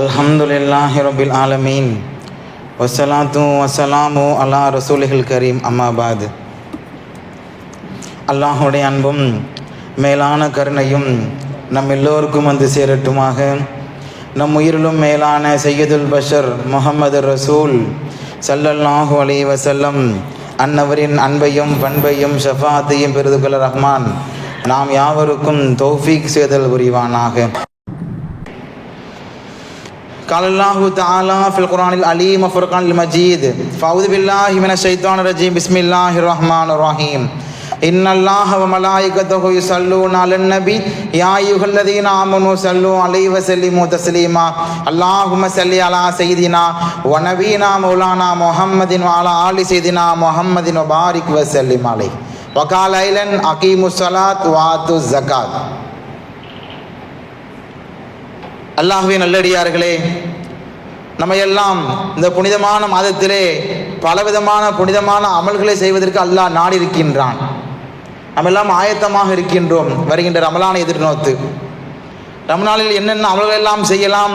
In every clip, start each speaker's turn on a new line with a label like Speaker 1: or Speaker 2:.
Speaker 1: அல்ஹம்துலில்லாஹ் ரபில் ஆலமீன். வசலாத்து வசலாமு அல்லா ரசூலிகள் கரீம். அம்மாபாத் அல்லாஹுடைய அன்பும் மேலான கருணையும் நம் எல்லோருக்கும் வந்து சேரட்டுமாக. நம் உயிரிலும் மேலான சையதுல் பஷர் முகமது ரசூல் சல்லல்லாஹு அலி வசல்லம் அன்னவரின் அன்பையும் பண்பையும் ஷஃபாத்தையும் பெருதுகல ரஹ்மான். நாம் யாவருக்கும் தௌஃபீக் செய்தல் புரிவானாக. قال الله تعالى في القرآن العليم وفرقان المجيد. فأعوذ بالله من الشيطان الرجيم. بسم الله الرحمن الرحيم. إن الله وملائكته يصلون على النبي. يا أيها الذين آمنوا صلوا عليه وسلموا تسليما. اللهم صل على سيدنا ونبينا مولانا محمد وعلى آل سيدنا محمد وبارك وسلم عليه. وقال أيضا أقيموا الصلاة وآتوا الزكاة. அல்லாஹுவே நல்லடியார்களே நம்ம எல்லாம் இந்த புனிதமான மாதத்திலே பலவிதமான புனிதமான அமல்களை செய்வதற்கு அல்லாஹ் நாடி இருக்கின்றான் நம்ம எல்லாம் ஆயத்தமாக இருக்கின்றோம் வருகின்ற ரமலானை எதிர்நோத்து. ரமலானில் என்னென்ன அமல்கள் எல்லாம் செய்யலாம்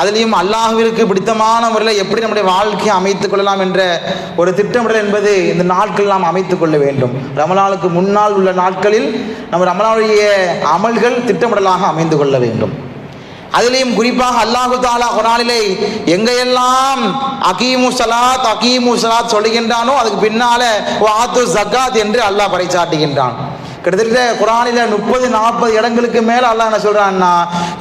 Speaker 1: அதிலையும் அல்லாஹுவிற்கு பிடித்தமான முறையில் எப்படி நம்முடைய வாழ்க்கையை அமைத்துக் கொள்ளலாம் என்ற ஒரு திட்டமிடல் என்பது இந்த நாட்கள் நாம் அமைத்துக் கொள்ள வேண்டும். ரமலானுக்கு முன்னால் உள்ள நாட்களில் நம்ம ரமலானுடைய அமல்கள் திட்டமிடலாக அமைந்து கொள்ள வேண்டும். அதுலேயும் குறிப்பாக அல்லாஹு தாலா குரானிலே எங்கையெல்லாம் அகீமு சலாத் அகீமு சலாத் சொல்லுகின்றானோ அதுக்கு பின்னால வாத்து ஜக்காத் என்று அல்லாஹ் பறைச்சாட்டுகின்றான் கிட்டத்தட்ட குரானில முப்பது நாற்பது இடங்களுக்கு மேல அல்லாஹ் என்ன சொல்றான்னா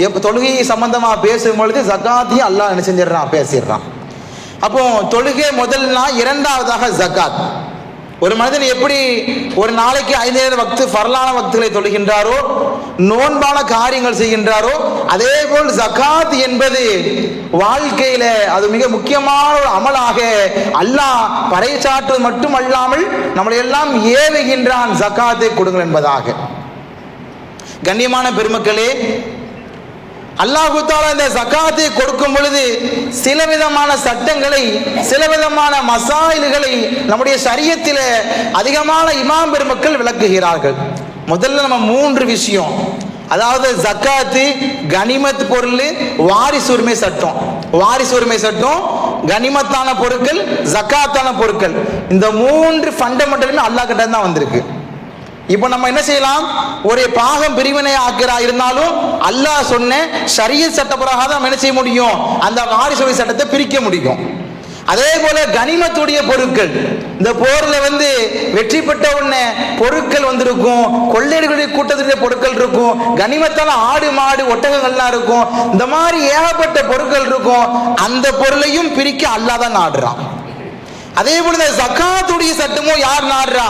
Speaker 1: எப்ப தொழுகை சம்பந்தமா பேசும் பொழுது ஜக்காத்தையும் அல்லாஹ் என்ன செஞ்சிடறான் பேசிடுறான். அப்போ தொழுகை முதல்னா இரண்டாவதாக ஜக்காத். ஒரு மனிதன் எப்படி ஒரு நாளைக்கு ஐந்து நேரம் வக்து பரலான வக்துகளை தொழுகின்றாரோ நோன்பான காரியங்கள் செய்கின்றாரோ அதே போல் ஜகாத் என்பது வாழ்க்கையில அது மிக முக்கியமான ஒரு அமலாக அல்லாஹ் பறைச்சாற்றுவது மட்டும் அல்லாமல் நம்மளை எல்லாம் ஏவுகின்றான் ஜக்காத்தை கொடுங்கள் என்பதாக. கண்ணியமான பெருமக்களே அல்லாஹு தாலா இந்த சக்காத்து கொடுக்கும் பொழுது சில விதமான சட்டங்களை சில விதமான மசாயில்களை நம்முடைய சரியத்தில் அதிகமான இமாம் பெருமக்கள் விளக்குகிறார்கள். முதல்ல நம்ம மூன்று விஷயம். அதாவது ஜக்காத்து கனிமத் பொருள் வாரிசு உரிமை சட்டம். வாரிசு உரிமை சட்டம் கனிமத்தான பொருட்கள் ஜக்காத்தான பொருட்கள். இந்த மூன்று ஃபண்டமெண்டலுமே அல்லாஹ் கிட்ட தான் வந்திருக்கு. இப்போ நம்ம என்ன செய்யலாம்? ஒரு பாகம் பிரிவினை ஆக்கிறா இருந்தாலும் அல்லாஹ் சொன்ன சரிய சட்ட தான் நம்ம என்ன செய்ய முடியும்? அந்த வாரிசு சட்டத்தை பிரிக்க முடியும். அதே போல கனிமத்துடைய பொருட்கள். இந்த போர்ல வந்து வெற்றி பெற்ற உடனே பொருட்கள் வந்திருக்கும். கொள்ளையர்களுடைய கூட்டத்துடைய பொருட்கள் இருக்கும். கனிமத்தால ஆடு மாடு ஒட்டகங்கள்லாம் இருக்கும். இந்த மாதிரி ஏகப்பட்ட பொருட்கள் இருக்கும். அந்த பொருளையும் பிரிக்க அல்லாதான் ஆடுறான். அதே போல இந்த ஜக்காத்துடைய சட்டமும் யார் நாடுறா?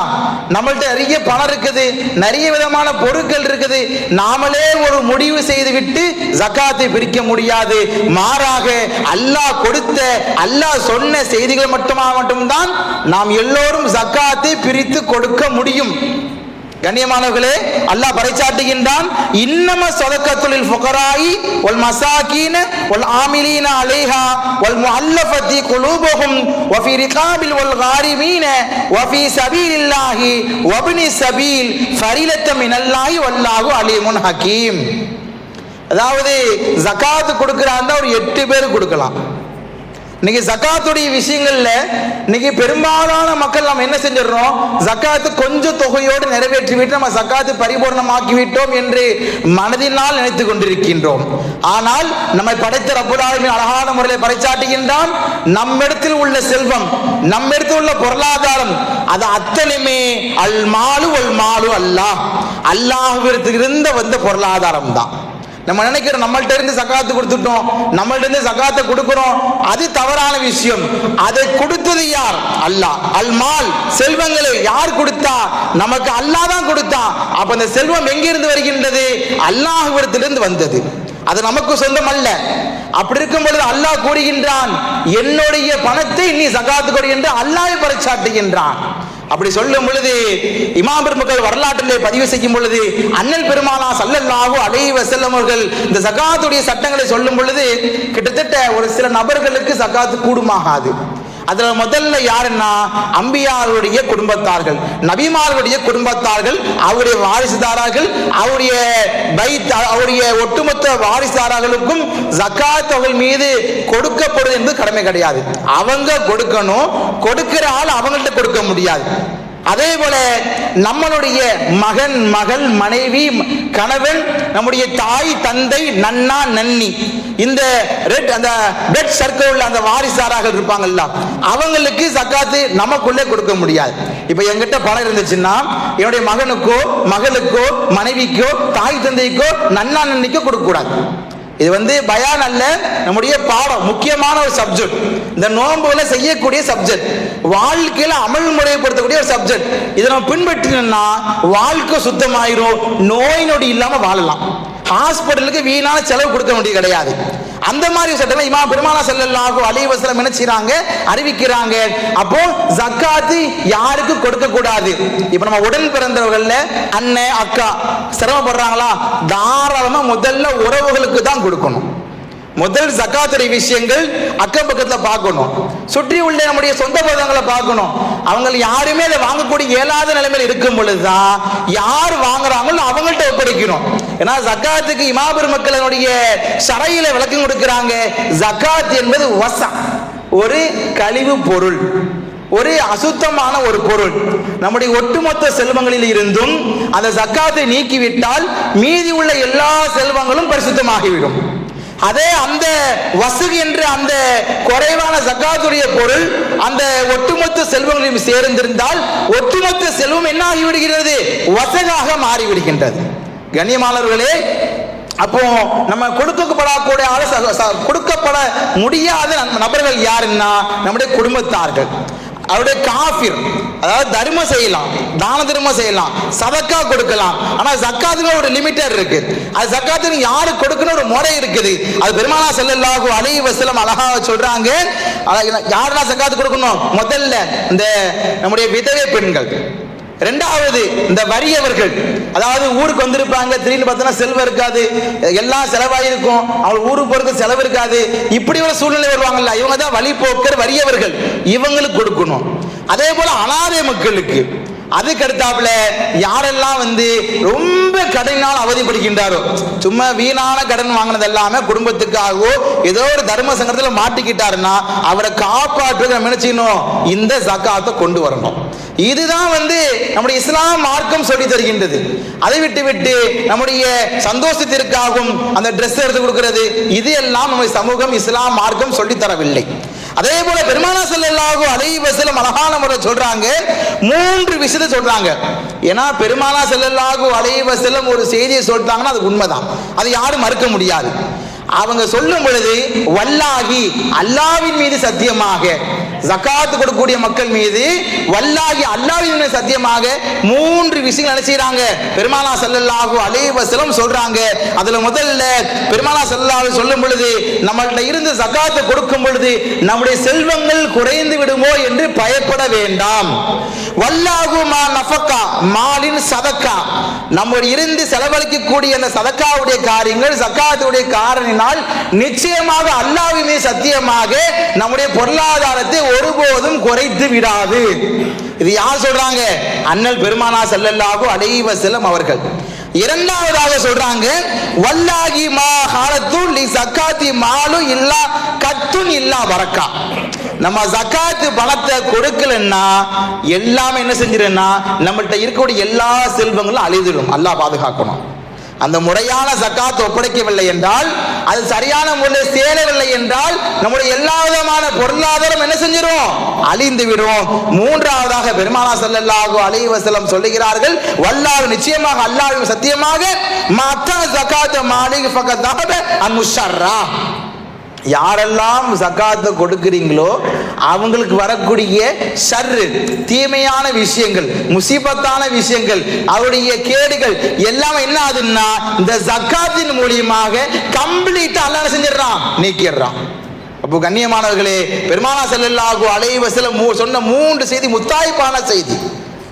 Speaker 1: நம்மள்ட்ட நிறைய பணம் இருக்குது நிறைய விதமான பொருட்கள் இருக்குது. நாமளே ஒரு முடிவு செய்து விட்டு ஜக்காத்தை பிரிக்க முடியாது. மாறாக அல்லாஹ் கொடுத்த அல்லாஹ் சொன்ன செய்திகள் மட்டுமா மட்டும்தான் நாம் எல்லோரும் ஜக்காத்தை பிரித்து கொடுக்க முடியும். கண்ணியமானவர்களே அல்லாஹ் பறைச்சாட்டுகின்றான் இன்னம சொதக்கத்துலில் ஃபுகராயி வல் மசாகீன வல் ஆமிலீன அலைஹா வல் முஅல்லஃபதி குலூபுஹும் வஃபி ரிகாபில் வல் காரிமீன வஃபி சபீலில்லாஹி ஒபினி சபீல் ஃபரிலத்த மினல்லாஹி வல்லாஹு அலீமுன் ஹக்கீம் அதாவது ஜகாத் தான் ஒரு எட்டு பேர் கொடுக்கலாம். இன்னைக்கு ஜக்காத்துடைய விஷயங்கள்ல இன்னைக்கு பெரும்பாலான மக்கள் நம்ம என்ன செஞ்சிடறோம்? ஜக்காத்து கொஞ்சம் தொகையோடு நிறைவேற்றி விட்டு நம்ம ஜக்காத்து பரிபூர்ணமாக்கி விட்டோம் என்று மனதினால் நினைத்து கொண்டிருக்கின்றோம். ஆனால் நம்மை படைத்த ரப்புலாலுமே அழகான முறையில் பறைச்சாட்டுகின்றான் நம்மிடத்தில் உள்ள செல்வம் நம்மிடத்தில் உள்ள பொருளாதாரம் அது அத்தனையுமே அல் மாலு அல் மாலு அல்லாஹ். அல்லாஹ் இருந்த வந்த பொருளாதாரம் தான் நம்ம நினைக்கிறோம் நம்மள்ட்ட இருந்து சக்காத்து கொடுத்துட்டோம் நம்மள்ட்ட இருந்து சக்காத்தை கொடுக்கிறோம் அது தவறான விஷயம். அதை கொடுத்தது யார்? அல்லாஹ். அல் மால் செல்வங்களை யார் கொடுத்தா? நமக்கு அல்லாஹ் தான் கொடுத்தா. அப்ப அந்த செல்வம் எங்கிருந்து வருகின்றது? அல்லாஹ்விடத்திலிருந்து வந்தது. அது நமக்கு சொந்தம் அல்ல. அப்படி இருக்கும் பொழுது அல்லாஹ் கூறுகின்றான் என்னுடைய பணத்தை நீ சகாத்து கொடு என்று அல்லாஹ் பறைச்சாட்டுகின்றான் அப்படி சொல்லும் பொழுது இமாம் பெருமக்கள் வரலாற்றிலே பதிவு செய்யும் பொழுது அண்ணல் பெருமானா சல்லல்லாஹு அலைஹி வஸல்லம் அவர்கள் இந்த சகாத்துடைய சட்டங்களை சொல்லும் பொழுது கிட்டத்தட்ட ஒரு சில நபர்களுக்கு சகாத்து கூடுமாகாது. அதுல முதல்ல யாருன்னா அம்பியாருடைய குடும்பத்தார்கள் நபிமார்களுடைய குடும்பத்தார்கள் அவருடைய வாரிசுதாரர்கள் அவருடைய பைத் அவருடைய ஒட்டுமொத்த வாரிசுதாரர்களுக்கும் ஜக்காத் அவர்கள் மீது கொடுக்கப்படுவது என்பது கடமை கிடையாது. அவங்க கொடுக்கணும் கொடுக்கிற ஆள் அவங்கள்ட்ட கொடுக்க முடியாது. அதே போல நம்மளுடைய மகன் மகள் மனைவி கணவன் நம்முடைய தாய் தந்தை நன்னா நன்னி இந்த ரெட் அந்த பெட் சர்க்கிள் அந்த வாரிசாராக இருப்பாங்கல்ல அவங்களுக்கு சக்காத்து நமக்குள்ளே கொடுக்க முடியாது. இப்ப என்கிட்ட பணம் இருந்துச்சுன்னா என்னுடைய மகனுக்கோ மகளுக்கோ மனைவிக்கோ தாய் தந்தைக்கோ நன்னா நன்னிக்கோ கொடுக்க கூடாது இது வந்து பயான் அல்ல நம்முடைய பாடம் முக்கியமான ஒரு சப்ஜெக்ட் இந்த நோன்புல செய்யக்கூடிய சப்ஜெக்ட் வாழ்க்கையில அமல் முறைப்படுத்தக்கூடிய ஒரு சப்ஜெக்ட் இதை நம்ம பின்பற்றினோம்னா வாழ்க்கை சுத்தமாயிரும். நோய் நொடி இல்லாம வாழலாம். ஹாஸ்பிட்டலுக்கு வீணான செலவு கொடுக்க வேண்டியது கிடையாது. அந்த மாதிரி சட்டம் இமா பெருமானா செல்லல்லாஹு அலைவசலம் என்ன செய்யறாங்க அறிவிக்கிறாங்க. அப்போ ஜக்காத்து யாருக்கும் கொடுக்க கூடாது. இப்போ நம்ம உடன் பிறந்தவர்கள்ல அண்ணன் அக்கா சிரமப்படுறாங்களா? தாராளமா முதல்ல உறவுகளுக்கு தான் கொடுக்கணும். முதல் ஜக்காத்துடைய விஷயங்கள் அக்கம் பக்கத்துல பார்க்கணும். சுற்றி உள்ள நம்முடைய சொந்த பதங்களை பார்க்கணும். அவங்க யாருமே அதை வாங்கக்கூடிய இயலாத நிலைமையில் இருக்கும் பொழுதுதான் யார் வாங்குறாங்களோ அவங்கள்ட்ட ஒப்படைக்கணும். ஏன்னா ஜக்காத்துக்கு இமாபெரு மக்களினுடைய சரையில விளக்கம் கொடுக்கிறாங்க. ஜக்காத் என்பது வசம் ஒரு கழிவு பொருள். ஒரு அசுத்தமான ஒரு பொருள். நம்முடைய ஒட்டுமொத்த செல்வங்களில் இருந்தும் அந்த ஜக்காத்தை நீக்கிவிட்டால் மீதி உள்ள எல்லா செல்வங்களும் பரிசுத்தமாகிவிடும். அதே அந்த வசதி என்று அந்த குறைவான ஜக்காத்துடைய பொருள் அந்த ஒட்டுமொத்த செல்வங்களையும் சேர்ந்திருந்தால் ஒட்டுமொத்த செல்வம் என்ன ஆகிவிடுகிறது வசகாக மாறிவிடுகின்றது. கண்ணியமானவர்களே அப்போ நம்ம கொடுக்கப்படக்கூடிய கொடுக்கப்பட முடியாத நபர்கள் யாருன்னா நம்முடைய குடும்பத்தார்கள். அவருடைய காஃபிர் அதாவது தர்மம் செய்யலாம் தான தர்மம் செய்யலாம் சதக்கா கொடுக்கலாம். ஆனா ஜக்காத்துக்கு ஒரு லிமிட்டர் இருக்கு. அது ஜக்காத்துக்கு யாரு கொடுக்கணும் ஒரு முறை இருக்குது. அது பெருமானா செல்லல்லாஹு அலை வசலம் அழகா சொல்றாங்க. யாரெல்லாம் சக்காத்து கொடுக்கணும்? முதல்ல இந்த நம்முடைய விதவை பெண்கள். ரெண்டாவது இந்த வறியவர்கள் அதாவது ஊருக்கு வந்திருப்பாங்க திடீர்னு பார்த்தோன்னா செல்வம் இருக்காது எல்லாம் செலவாயிருக்கும் அவங்க ஊருக்கு போறதுக்கு செலவு இருக்காது இப்படி ஒரு சூழ்நிலை வருவாங்கல்ல இவங்க தான் வழிபோக்கர் வறியவர்கள் இவங்களுக்கு கொடுக்கணும். அதே போல அனாதை மக்களுக்கு. அதுக்கு அடுத்தாப்புல யாரெல்லாம் வந்து ரொம்ப கடனால் அவதிப்படுகின்றாரோ சும்மா வீணான கடன் வாங்கினது எல்லாமே குடும்பத்துக்காகவோ ஏதோ ஒரு தர்ம சங்கத்துல மாட்டிக்கிட்டாருன்னா அவரை காப்பாற்றுறது நம்ம இந்த சக்காத்தை கொண்டு வரணும். இதுதான் வந்து நம்முடைய இஸ்லாம் மார்க்கம் சொல்லி தருகின்றது. அதை விட்டு விட்டு நம்முடைய சந்தோஷத்திற்காகவும் அந்த ட்ரெஸ் எடுத்து கொடுக்கிறது இது எல்லாம் நம்ம சமூகம் இஸ்லாம் மார்க்கம் சொல்லி தரவில்லை. அதே போல பெருமானா செல்லாகும் அலைஹி வஸல்லம் அழகான முறை சொல்றாங்க மூன்று விஷயத்தை சொல்றாங்க. ஏன்னா பெருமானா செல்லாகும் அலைஹி வஸல்லம் ஒரு செய்தியை சொல்றாங்கன்னா அது உண்மைதான். அதை யாரும் மறுக்க முடியாது. அவங்க சொல்லும் பொழுது வல்லாகி அல்லாவின் மீது சத்தியமாக ஜக்காத்து கொடுக்கக்கூடிய மக்கள் மீது வல்லாகி அல்லாவின் சத்தியமாக மூன்று விஷயங்கள் என்ன பெருமாளா பெருமானா ஸல்லல்லாஹு அலைஹி சொல்றாங்க. அதுல முதல்ல பெருமானா ஸல்லல்லாஹு சொல்லும் பொழுது நம்மள்ட்ட இருந்து ஜக்காத்து கொடுக்கும் பொழுது நம்முடைய செல்வங்கள் குறைந்து விடுமோ என்று பயப்பட வேண்டாம். வல்லாஹு மா நஃபக்கா மாலின் சதக்கா. நம்ம இருந்து செலவழிக்கக்கூடிய அந்த சதக்காவுடைய காரியங்கள் ஜக்காத்துடைய காரணினால் நிச்சயமாக அல்லாஹ்வின் சத்தியமாக நம்முடைய பொருளாதாரத்தை ஒருபோதும் குறைத்து விடாது. இது யார் சொல்றாங்க? அண்ணல் பெருமானா ஸல்லல்லாஹு அலைஹி செல்லம் அவர்கள். இரண்டாவதாக சொல்றாங்க வல்லாகி மா ஹாலத்துன் லி சக்காத்தி மாலும் இல்லா கத்துன் இல்லா வரக்கா. நம்ம ஜக்காத்து பணத்தை கொடுக்கலன்னா எல்லாமே என்ன செஞ்சிருன்னா நம்மள்கிட்ட இருக்கக்கூடிய எல்லா செல்வங்களும் அழிந்துடும் அல்லாஹ் பாதுகாக்கணும். அந்த முறையான சக்காத்து ஒப்படைக்கவில்லை என்றால் அது சரியான முறையில் சேரவில்லை என்றால் நம்முடைய எல்லா விதமான பொருளாதாரம் என்ன செஞ்சிரும்? அழிந்து விடும் மூன்றாவதாக பெருமானா செல்லல்லாகோ அலைஹி வசலம் சொல்லுகிறார்கள் வல்லாஹ் நிச்சயமாக அல்லாஹ் சத்தியமாக மத்த சக்காத்து மாளிகை பக்கத்தாக அன் முஷர்ரா யாரெல்லாம் சக்காத்தை கொடுக்கிறீங்களோ அவங்களுக்கு வரக்கூடிய சர்ரு தீமையான விஷயங்கள் முசீபத்தான விஷயங்கள் அவருடைய கேடுகள் எல்லாம் என்ன ஆகுதுன்னா இந்த சக்காத்தின் மூலியமாக கம்ப்ளீட்டா அல்லாஹ் செஞ்சிடறான் நீக்கிடுறான். அப்போ கண்ணியமானவர்களே பெருமானா ஸல்லல்லாஹு அலைவசல மூ- சொன்ன மூன்று செய்தி முத்தாய்ப்பான செய்தி.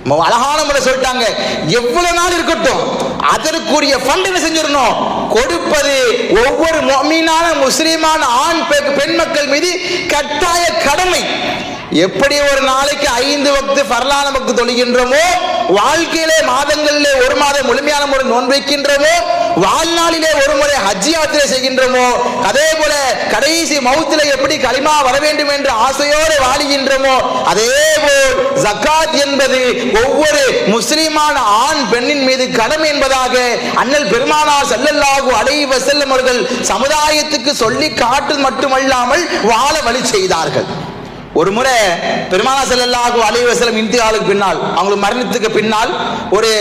Speaker 1: அழகான முறை சொல்லிட்டாங்க. எவ்வளவு நாள் இருக்கட்டும் அதற்குரிய ஃபண்ட் என்ன செஞ்சிடணும்? கொடுப்பது ஒவ்வொரு மீனான முஸ்லீமான ஆண் பெ- பெண் மக்கள் மீது கட்டாய கடமை. எப்படி ஒரு நாளைக்கு ஐந்து வக்து பரலான வக்து தொழுகின்றோமோ வாழ்க்கையிலே மாதங்களிலே ஒரு மாதம் முழுமையான முறை நோன்பு வைக்கின்றோமோ வாழ்நாளிலே ஒரு முறை ஹஜ் யாத்திரை செய்கின்றோமோ அதே போல கடைசி மௌத்திலே எப்படி களிமா வர வேண்டும் என்று ஆசையோடு வாழுகின்றோமோ அதே போல் ஜக்காத் என்பது ஒவ்வொரு முஸ்லிமான ஆண் பெண்ணின் மீது கடமை என்பதாக அண்ணல் பெருமானார் செல்லல்லாகு அடைவ வஸல்லம் அவர்கள் சமுதாயத்துக்கு சொல்லி காட்டு மட்டுமல்லாமல் வாழ வழி செய்தார்கள். ஒரு முறை பெருமானா ஸல்லல்லாஹு அலைவசலம் இந்தியாவுக்கு பின்னால் அவங்களுக்கு மரணத்துக்கு பின்னால் ஒரு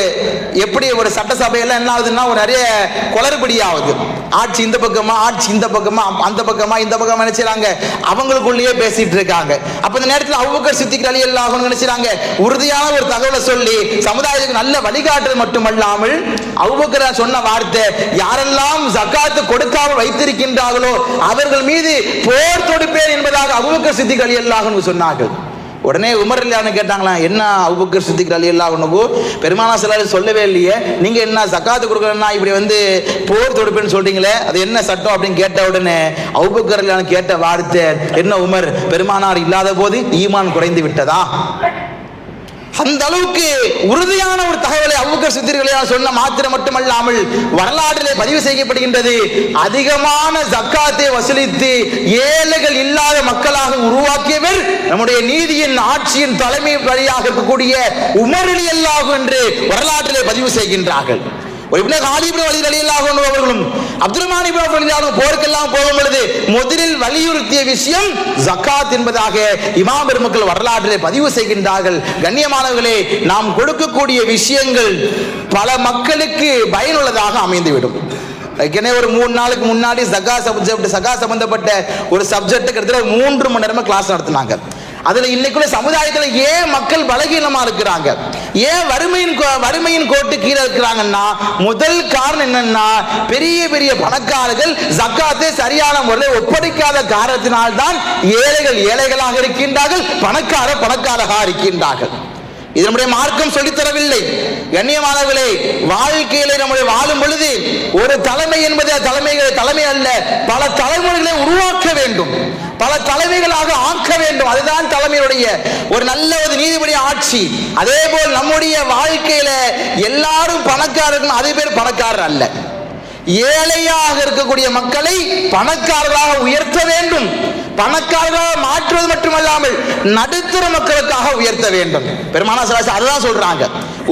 Speaker 1: எப்படி ஒரு சட்டசபையெல்லாம் என்ன ஆகுதுன்னா ஒரு நிறைய குளறுபடி ஆகுது ஆட்சி இந்த பக்கமா ஆட்சி இந்த பக்கமா அந்த பக்கமா இந்த பக்கமா நினைச்சாங்க அவங்களுக்குள்ளேயே பேசிட்டு இருக்காங்க. அப்ப இந்த நேரத்தில் அபூபக்கர் சித்திக்கு அலி அல்லாஹ் நினைச்சாங்க உறுதியான ஒரு தகவலை சொல்லி சமுதாயத்துக்கு நல்ல வழிகாட்டுறது மட்டுமல்லாமல் அபூபக்கர் சொன்ன வார்த்தை யாரெல்லாம் ஜக்காத்து கொடுக்காமல் வைத்திருக்கின்றார்களோ அவர்கள் மீது போர் தொடுப்பேன் என்பதாக அபூபக்கர் சித்திக்கு அலி அல்லாஹ் சொன்னார்கள். உடனே உமர் இல்லையான்னு கேட்டாங்களா என்ன அவுபக்கர் சித்திக் அலி அல்லாஹனுக்கு பெருமானா சிலர் சொல்லவே இல்லையே. நீங்க என்ன சக்காத்து கொடுக்கலன்னா இப்படி வந்து போர் தொடுப்புன்னு சொல்றீங்களே அது என்ன சட்டம்? அப்படின்னு கேட்ட உடனே அவுபக்கர் இல்லையான்னு கேட்ட வார்த்தை என்ன உமர் பெருமானார் இல்லாத போது ஈமான் குறைந்து விட்டதா? அந்த அளவுக்கு உறுதியான ஒரு தகவலை அவுக்கர் சித்திரிகளையால் சொன்ன மாத்திரம் மட்டுமல்லாமல் வரலாற்றிலே பதிவு செய்யப்படுகின்றது. அதிகமான ஜக்காத்தை வசூலித்து ஏழைகள் இல்லாத மக்களாக உருவாக்கியவர் நம்முடைய நீதியின் ஆட்சியின் தலைமை வழியாக இருக்கக்கூடிய உமரலி அல்லாஹ் என்று வரலாற்றிலே பதிவு செய்கின்றார்கள். இப்னு காலிப் வழி ரலியல்லாஹு அவர்களும் அப்துல் ரஹ்மான் போருக்கெல்லாம் போகும் பொழுது முதலில் வலியுறுத்திய விஷயம் ஜக்காத் என்பதாக இமாம் பெருமக்கள் வரலாற்றை பதிவு செய்கின்றார்கள். கண்ணியமானவர்களே நாம் கொடுக்கக்கூடிய விஷயங்கள் பல மக்களுக்கு பயனுள்ளதாக அமைந்துவிடும். ஏற்கனவே ஒரு மூணு நாளுக்கு முன்னாடி சகா சப்ஜெக்ட் சகா சம்பந்தப்பட்ட ஒரு சப்ஜெக்ட் கிட்டத்தட்ட மூன்று மணி நேரமா கிளாஸ் நடத்தினாங்க. அதுல இன்னைக்குள்ள சமுதாயத்துல ஏன் மக்கள் பலகீனமா இருக்கிறாங்க? ஏன் வறுமையின் கோ- வறுமையின் கோட்டு கீழே இருக்கிறாங்கன்னா முதல் காரணம் என்னன்னா பெரிய பெரிய பணக்காரர்கள் ஜக்காத்தை சரியான முறையில் ஒப்படைக்காத காரணத்தினால்தான் ஏழைகள் ஏழைகளாக இருக்கின்றார்கள் பணக்கார பணக்காரராக இருக்கின்றார்கள். இது நம்முடைய மார்க்கம் சொல்லித்தரவில்லை கண்ணியமானவர்களே வாழ்க்கையில நம்முடைய வாழும் பொழுது ஒரு தலைமை என்பது தலைமைகள் தலைமை அல்ல பல தலைமுறைகளை உருவாக்க வேண்டும். பல தலைமைகளாக ஆக்க வேண்டும். அதுதான் தலைமையுடைய ஒரு நல்ல ஒரு நீதிபதி ஆட்சி. அதே போல் நம்முடைய வாழ்க்கையில எல்லாரும் பணக்காரர்கள் அதே பேர் பணக்காரர் அல்ல. ஏழையாக இருக்கக்கூடிய மக்களை பணக்காரர்களாக உயர்த்த வேண்டும். பணக்காரர்களாக மாற்றுவது மட்டுமல்லாமல் நடுத்தர மக்களுக்காக உயர்த்த வேண்டும். பெருமானா சலாசி அதுதான் சொல்றாங்க.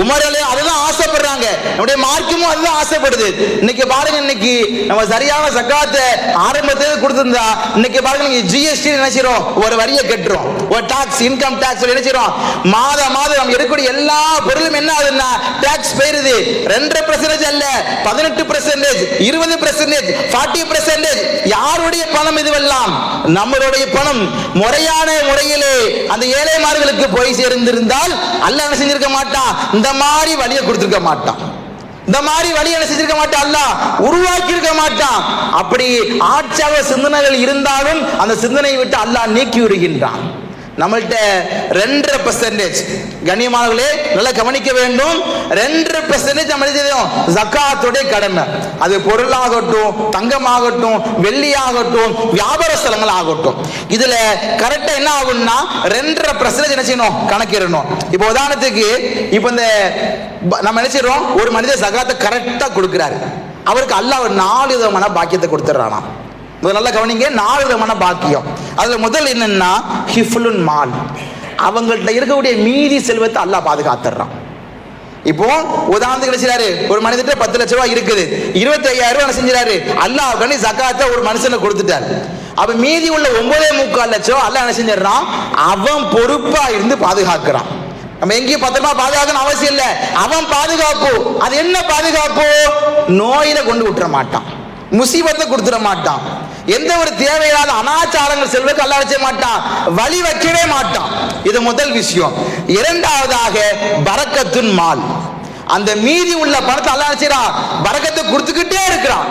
Speaker 1: உமர் அலி அதுதான் ஆசைப்படுறாங்க. நம்முடைய மார்க்கமும் அதுதான் ஆசைப்படுது. இன்னைக்கு பாருங்க இன்னைக்கு நம்ம சரியான சக்காத்தை ஆரம்பத்தில் கொடுத்திருந்தா இன்னைக்கு பாருங்க நீங்க ஜிஎஸ்டி நினைச்சிரும் ஒரு வரியை கட்டுறோம். ஒரு டாக்ஸ் இன்கம் டாக்ஸ் நினைச்சிரும் மாத மாதம் நம்ம எடுக்கக்கூடிய எல்லா பொருளும் என்ன ஆகுதுன்னா டாக்ஸ் போயிருது. ரெண்டரை பர்சன்டேஜ் அல்ல பதினெட்டு பர்சன்டேஜ் இருபது பர்சன்டேஜ் ஃபார்ட்டி பர்சன்டேஜ் யாருடைய பணம் இதுவெல்லாம்? நம்மளுடைய பணம். முறையான முறையிலே அந்த ஏழைமார்களுக்கு போய் சேர்ந்திருந்தால் அல்ல என்ன செஞ்சிருக்க மாட்டான்? இந்த மாதிரி வழியை கொடுத்திருக்க மாட்டான். இந்த மாதிரி வழி என்ன செஞ்சிருக்க மாட்டான்? அல்லாஹ் உருவாக்கி இருக்க மாட்டான். அப்படி ஆட்சியாக சிந்தனைகள் இருந்தாலும் அந்த சிந்தனையை விட்டு அல்லாஹ் நீக்கி விடுகின்றான். நம்மள்கிட்ட ரெண்டரை பர்சன்டேஜ் கண்ணியமானவர்களே நல்லா கவனிக்க வேண்டும். ரெண்டரை பர்சன்டேஜ் நம்ம என்ன ஜக்காத்துடைய கடமை. அது பொருளாகட்டும் தங்கமாகட்டும் வெள்ளியாகட்டும் வியாபார ஸ்தலங்கள் ஆகட்டும் இதுல கரெக்டா என்ன ஆகும்னா ரெண்டரை பர்சன்டேஜ் என்ன செய்யணும்? கணக்கிடணும். இப்போ உதாரணத்துக்கு இப்போ இந்த நம்ம நினைச்சிடறோம் ஒரு மனிதர் ஜகாத்தை கரெக்டா கொடுக்குறாரு. அவருக்கு அல்லாஹ் ஒரு நாலு விதமான பாக்கியத்தை கொடுத்துட்றானா முதல்ல நல்லா கவனிங்க நாலு விதமான பாக்கியம். அதுல முதல் என்னன்னா ஹிஃபுலுன் மால். அவங்கள்ட்ட இருக்கக்கூடிய மீதி செல்வத்தை அல்லாஹ் பாதுகாத்துறான் இப்போ உதாரணத்துக்கு என்ன ஒரு மனிதர்கிட்ட பத்து லட்ச ரூபாய் இருக்குது. இருபத்தி ஐயாயிரம் ரூபாய் செஞ்சாரு அல்லாஹ் கணி ஜக்காத்தை ஒரு மனுஷனுக்கு கொடுத்துட்டாரு. அப்ப மீதி உள்ள ஒன்பதே முக்கால் லட்சம் அல்லாஹ் என்ன செஞ்சிடறான்? அவன் பொறுப்பா இருந்து பாதுகாக்கிறான். நம்ம எங்கேயும் பத்திரமா பாதுகாக்கணும் அவசியம் இல்ல. அவன் பாதுகாப்பு. அது என்ன பாதுகாப்பு? நோயில கொண்டு விட்டுற மாட்டான். முசீபத்தை கொடுத்துட மாட்டான். எந்த ஒரு தேவையில்லாத அனாச்சாரங்கள் செல்வதற்கு அல்லாஹ் செய்ய மாட்டான். வழி வைக்கவே மாட்டான். இது முதல் விஷயம். இரண்டாவதாக பரக்கத்துன் மால். அந்த மீதி உள்ள பணத்தை அல்லாஹ் செய்யறான் பரக்கத்தை கொடுத்துக்கிட்டே இருக்கிறான்.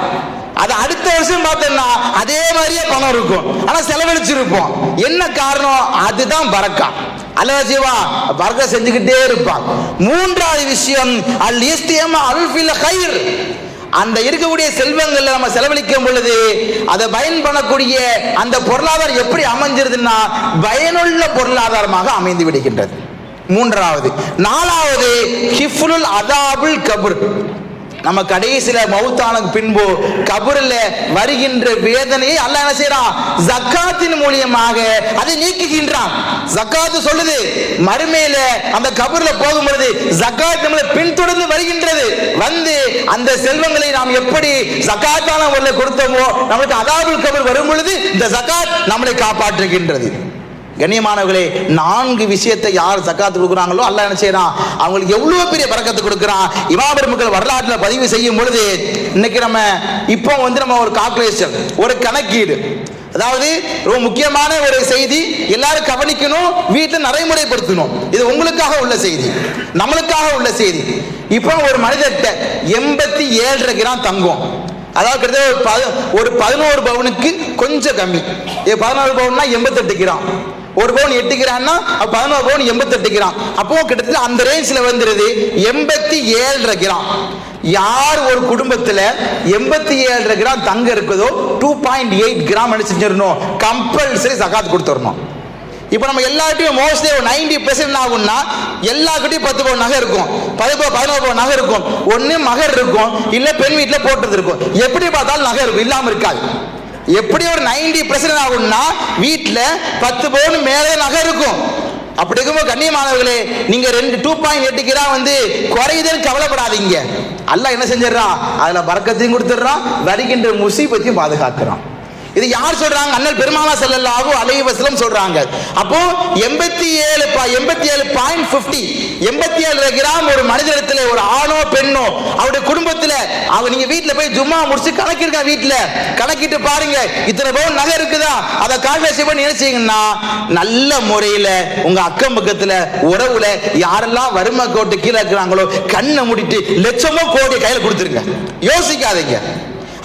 Speaker 1: அது அடுத்த வருஷம் பார்த்தோம்னா அதே மாதிரியே பணம் இருக்கும். ஆனா செலவழிச்சிருப்போம். என்ன காரணம்? அதுதான் பறக்கா. அல்லவா ஜீவா பறக்க செஞ்சுக்கிட்டே இருப்பான். மூன்றாவது விஷயம் அல் இஸ்தியமா அல்ஃபில் ஹைர் அந்த இருக்கக்கூடிய செல்வங்களை நம்ம செலவழிக்கும் பொழுது அதை பயன் பண்ணக்கூடிய அந்த பொருளாதாரம் எப்படி அமைஞ்சிருதுன்னா பயனுள்ள பொருளாதாரமாக அமைந்து விடுகின்றது. மூன்றாவது நாலாவது ஹிஃபுல் அதாபுல் கபுர். நம்ம கடைசியில மௌத்தான பின்பு கபூரில் வருகின்ற வேதனையை அல்ல என்ன செய்யறான் ஜக்காத்தின் மூலியமாக அதை நீக்குகின்றான். ஜக்காத்து சொல்லுது மறுமையில அந்த கபூர்ல போகும் பொழுது ஜக்காத் நம்மளை பின்தொடர்ந்து வருகின்றது. வந்து அந்த செல்வங்களை நாம் எப்படி ஜக்காத்தான முறையில் கொடுத்தோமோ நம்மளுக்கு அதாபுல் கபூர் வரும் பொழுது இந்த ஜக்காத் நம்மளை காப்பாற்றுகின்றது. கண்ணியமானவர்களே நான்கு விஷயத்தை யார் சக்காத்து கொடுக்குறாங்களோ அல்ல என்ன செய்யறான் அவங்களுக்கு எவ்வளவு பெரிய பறக்கத்தை கொடுக்குறான்? இமாபெருமக்கள் வரலாற்றில் பதிவு செய்யும் பொழுது இன்னைக்கு நம்ம இப்போ வந்து நம்ம ஒரு கால்குலேஷன் ஒரு கணக்கீடு அதாவது ரொம்ப முக்கியமான ஒரு செய்தி எல்லாரும் கவனிக்கணும் வீட்டில் நடைமுறைப்படுத்தணும். இது உங்களுக்காக உள்ள செய்தி நம்மளுக்காக உள்ள செய்தி. இப்போ ஒரு மனிதர்கிட்ட எண்பத்தி ஏழரை கிராம் தங்கம். அதாவது கிட்டத்தட்ட ஒரு ஒரு பதினோரு பவுனுக்கு கொஞ்சம் கம்மி. இது பதினோரு பவுன்னா எண்பத்தெட்டு கிராம். ஒரு பவுன் எட்டு கிராம்னா பதினோரு பவுன் எண்பத்தெட்டு கிராம் அப்போ கிட்டத்தட்ட அந்த ரேஞ்சில் வந்துருது எண்பத்தி ஏழரை கிராம். யார் ஒரு குடும்பத்தில் எண்பத்தி ஏழரை கிராம் தங்க இருக்குதோ டூ பாயிண்ட் எயிட் கிராம் என்ன செஞ்சிடணும்? கம்பல்சரி சகாத் கொடுத்துடணும். இப்போ நம்ம எல்லார்ட்டையும் மோஸ்ட்லி ஒரு நைன்டி பெர்சென்ட் ஆகும்னா எல்லாருக்கிட்டையும் பத்து பவுன் நகை இருக்கும். பத்து பவுன் பதினோரு பவுன் நகை இருக்கும். ஒன்று மகர் இருக்கும். இல்லை பெண் வீட்டில் போட்டது இருக்கும். எப்படி பார்த்தாலும் நகை இருக்கும். இல்லாமல் இருக்காது. எப்படி ஒரு நைன்டி பர்சன்ட் ஆகும்னா வீட்டில் பத்து பவுன் மேலே நகை இருக்கும். அப்படி இருக்கும்போது கண்ணியமானவர்களே நீங்க ரெண்டு டூ பாயிண்ட் எட்டு கிராம் வந்து குறையுதுன்னு கவலைப்படாதீங்க. அல்ல என்ன செஞ்சிடறான்? அதுல பறக்கத்தையும் கொடுத்துட்றான் வருகின்ற முசீபத்தையும் பாதுகாக்கிறான். இது யார் சொல்றாங்க? அண்ணல் பெருமானா செல்லல்லாவோ அலைய வசலம் சொல்றாங்க. அப்போ எண்பத்தி ஏழு எண்பத்தி ஏழு பாயிண்ட் பிப்டி எண்பத்தி ஏழு கிராம் ஒரு மனிதனிடத்துல ஒரு ஆணோ பெண்ணோ அவருடைய குடும்பத்துல அவங்க நீங்க வீட்டுல போய் ஜும்மா முடிச்சு கணக்கிருக்கா வீட்டில் கணக்கிட்டு பாருங்க இத்தனை பவுன் நகை இருக்குதா? அதை கால்குலேஷன் பண்ணி நினைச்சீங்கன்னா நல்ல முறையில உங்க அக்கம் பக்கத்துல உறவுல யாரெல்லாம் வறுமை கோட்டு கீழே இருக்கிறாங்களோ கண்ணை முடிட்டு லட்சமோ கோடி கையில் கொடுத்துருங்க. யோசிக்காதீங்க.